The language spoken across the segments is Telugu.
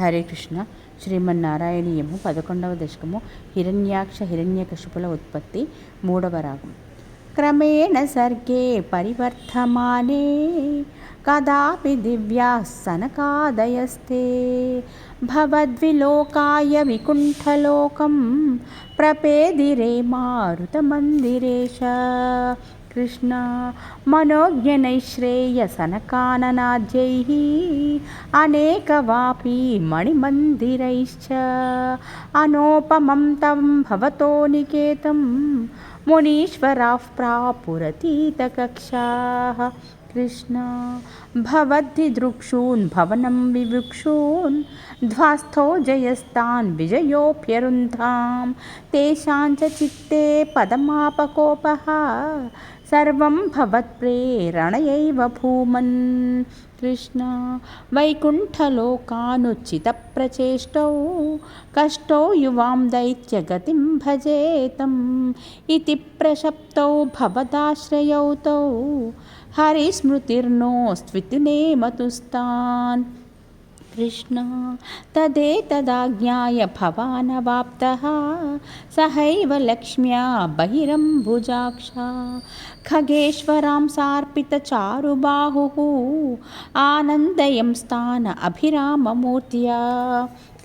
హరే కృష్ణ. శ్రీమన్నారాయణీయము పదకొండవ దశకము. హిరణ్యాక్ష హిరణ్యకశిపుల ఉత్పత్తి మూడవ రాగం. క్రమేణ సర్గే పరివర్తమానే కదాపి దివ్యా సనకాదయస్తే భవద్విలోకాయ వికుంఠలోకం. ప్రపేదిరే మారుతమందిరేశ. శ్రీకృష్ణ మనోజ్ఞనై శ్రేయసనకాననాద్యై అనేకవాపి మణిమందిరైశ్చ. అనోపమం తం భవతో నికేతం. మునీశ్వరాః ప్రాపురతీతకక్షాः. కృష్ణ భవద్దిదృక్షూన్ భవనం వివృక్షూన్. ధ్వాస్థో జయస్తాన్ విజయోప్యరుంధాం. తేషాంచ చిత్తే పదమాపకోప. సర్వం భవత్ప్రేరణయైవ భూమన్ కృష్ణ వైకుంఠలోకానుచితప్రచేష్టౌ కష్టౌ యువాం దైత్యగతిం భజేతం ఇది ప్రశప్తౌ భవదాశ్రయౌ తౌ హరిస్మృతిర్నోస్త్వితినేమతుస్తాన్ कृष्ण। तदेतदाज्ञाय भवानवाप्तः। सहैव लक्ष्म्या बहिरम्भुजाक्षा। खगेश्वरां सार्पितचारुबाहुः आनन्दयं स्थान अभिराममूर्त्या।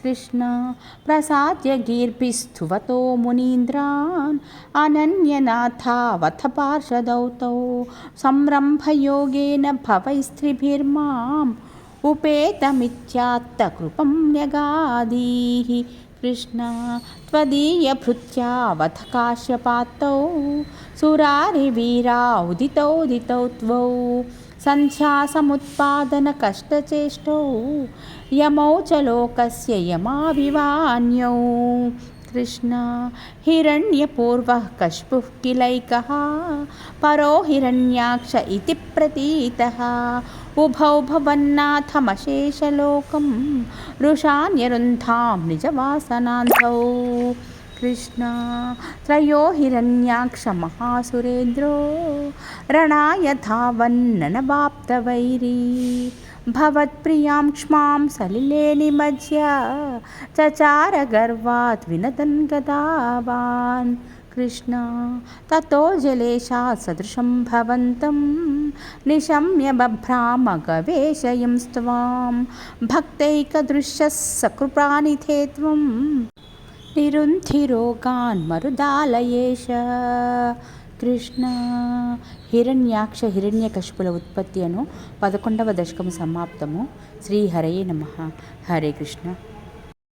कृष्ण प्रसाद्य गीर्भिस्तुवतो मुनीन्द्रान्। अनन्यनाथावथ पार्षदौ तौ संरम्भयोगेन भवैस्त्रिभिर्माम्। उपेतमित्यात्तकृपं न्यगादीः कृष्ण त्वदीयभृत्यावथ काश्यपात्तौ सुरारिवीरा उदितौ उदितौ त्वौ सन्ध्यासमुत्पादनकष्टचेष्टौ यमौ च लोकस्य यमाविवान्यौ कृष्ण हिरण्यपूर्वः कश्पुः किलैकः परो हिरण्याक्ष इति प्रतीतः उभौ भवन्नाथमशेषलोकं रुषान्यरुन्धां निजवासनान्धौ। कृष्ण त्रयो हिरण्याक्षमहासुरेन्द्रो रणाय धावन्ननवाप्तवैरी भवत्प्रियां क्ष्मां सलिले निमज्य चचार गर्वात् विनदन् गदावान्। कृष्ण ततो जलेशा सदृशं भवन्तं నిశమ్య బభ్రామగవేశయం స్వాం భక్తైకదృశ్యः సకృపానిధే త్వం నిరుంధిరోగాన్ మరుదాలయేష కృష్ణ హిరణ్యాక్ష హిరణ్యకశిపుల ఉత్పత్తి అను పదకొండవ దశకం సమాప్తము శ్రీహరయే నమ హరే కృష్ణ